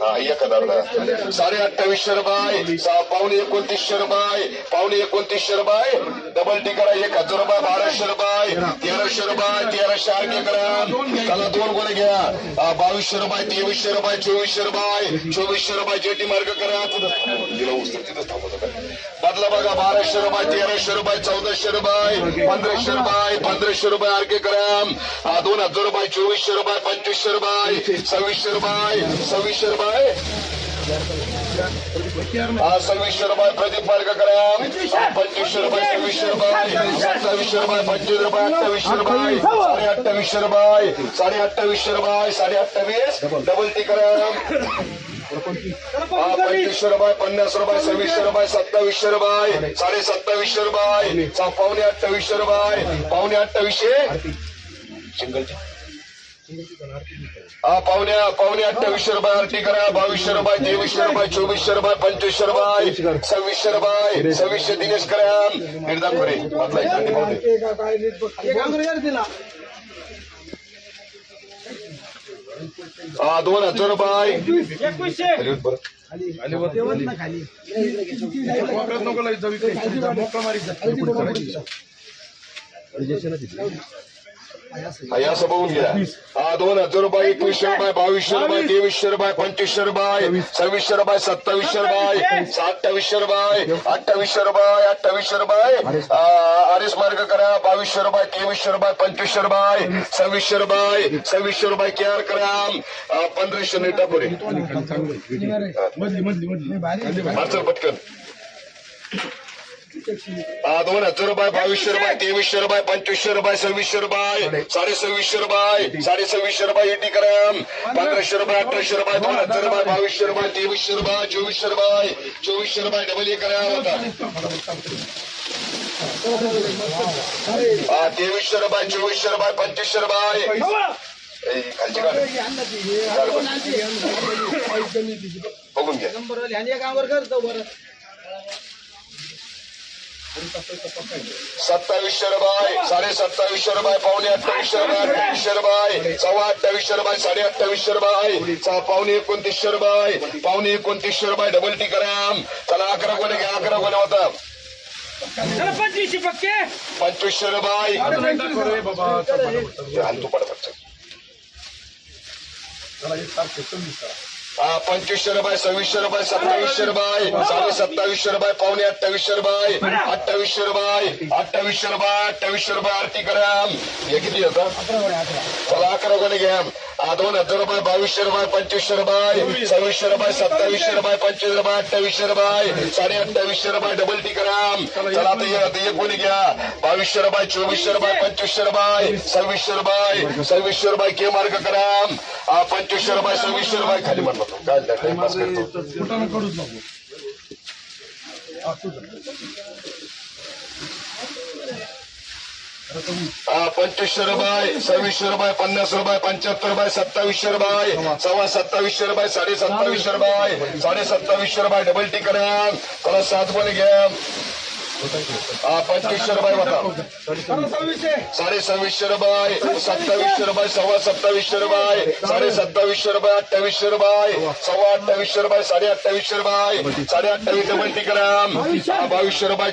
हा एक हजार साडे अठ्ठावीसशे रुपये पावणे एकोणतीसशे रुपये पावणे एकोणतीसशे रुपये डबल टिकर एक हजार रुपये बाराशे रुपये तेराशे रुपये तेराशे आठ ग्राम त्याला दोन गुण घ्या बावीसशे रुपये तेवीसशे रुपये चोवीसशे रुपये चोवीसशे रुपये जेटी मार्ग करा तिला उचल तिथं थांबवतो बदला बघा बाराशे रुपये तेराशे रुपये चौदाशे रुपये पंधराशे रुपये पंधराशे रुपये आरके ग्राम हा, दोन हजार रुपये चोवीसशे रुपये पंचवीसशे रुपये सव्वीसशे रुपये सव्वीसशे रुपये हा सव्वीसशे रुपये प्रदीप मार्ग पंचवीसशे रुपये सव्वीसशे रुपये सत्तावीसशे रुपये पंचवीस रुपये अठ्ठावीसशे रुपये साडे अठ्ठावीसशे रुपये साडे अठ्ठावीसशे रुपये साडे अठ्ठावीस डबल ती कराम हा पंचवीसशे रुपये पन्नास रुपये सव्वीसशे रुपये सत्तावीसशे रुपये साडे सत्तावीसशे रुपये पावणे अठ्ठावीसशे रुपये पावणे अठ्ठावीसशे सिंगलचे हा पावणे अठ्ठावीसशे रुपये आरटी करा. बावीसशे रुपये तेवीसशे रुपये चोवीसशे रुपये पंचवीसशे रुपये सव्वीसशे रुपये सव्वीसशे दिनेश करा. एकदा करे हा दोन हजार रुपये या असं बघून घ्या. दोन हजार रुपये एकवीसशे रुपये बावीसशे रुपये तेवीसशे रुपये पंचवीसशे रुपये सव्वीसशे रुपये सत्तावीसशे रुपये अठ्ठावीसशे रुपये अठ्ठावीसशे रुपये अठ्ठावीसशे रुपये आरिस मार्ग करा बावीसशे रुपये तेवीसशे रुपये पंचवीसशे रुपये सव्वीसशे रुपये सव्वीसशे रुपये केअर करा. पंधराशे नेटा पुरे पटकन. दोन हजार रुपये बावीसशे रुपये तेवीसशे रुपये पंचवीसशे रुपये सव्वीसशे रुपये साडे सव्वीसशे रुपये साडे सव्वीसशे रुपये एटी ग्राम पंधराशे रुपये अठराशे रुपये दोन हजार रुपये बावीसशे रुपये तेवीसशे रुपये चोवीसशे रुपये चोवीसशे रुपये डबल एक ग्राम होता तेवीसशे रुपये चोवीसशे रुपये पंचवीसशे रुपये. ए, खालची काढ. बघून घ्या सत्तावीसशे रुपये साडे सत्तावीसशे रुपये पावणे अठ्ठावीसशे रुपये अठ्ठावीसशे रुपये सव्वा अठ्ठावीसशे रुपये साडे अठ्ठावीसशे रुपये सहा पावणे एकोणतीसशे रुपये पावणे एकोणतीसशे रुपये डबल टी करा चला अकरा कोणी घ्या अकरा कोणी होता चला पंचवीसशे पक्के पंचवीसशे रुपये हाल तू हा पंचवीसशे रुपये सव्वीसशे रुपये सत्तावीसशे रुपये. साडे सत्तावीसशे रुपये पावणे अठ्ठावीसशे रुपये. अठ्ठावीसशे रुपये अठ्ठावीसशे रुपये अठ्ठावीसशे रुपये आरती करा. हे किती होतं चला अकरा कोणी घ्या. दोन हजार रुपये बावीसशे रुपये पंचवीसशे रुपये सव्वीसशे रुपये सत्तावीसशे रुपये पंचवीस रुपये अठ्ठावीसशे रुपये साडे अठ्ठावीसशे रुपये डबल टी चला आता हे कोणी घ्या. बावीसशे रुपये चोवीसशे रुपये पंचवीसशे रुपये सव्वीसशे रुपये सव्वीसशे रुपये के मार्ग करा. हा पंचवीसशे रुपये सव्वीसशे रुपये खाली म्हणतो काय टाइमपास करतो हा, पंचवीसशे रुपये सव्वीसशे रुपये पन्नास रुपये पंच्याहत्तर रुपये सत्तावीसशे रुपये सव्वा सत्तावीसशे रुपये साडे सत्तावीसशे रुपये साडे सत्तावीसशे रुपये डबल टी करा त्याला सात पण घ्या. हा, पंचवीसशे रुपये होता साडे सव्वीसशे रुपये सत्तावीसशे रुपये सव्वा सत्तावीसशे रुपये साडे सत्तावीसशे रुपये अठ्ठावीसशे रुपये सव्वा अठ्ठावीसशे रुपये साडे अठ्ठावीसशे रुपये साडे अठ्ठावीस डबल टी करा बावीसशे रुपये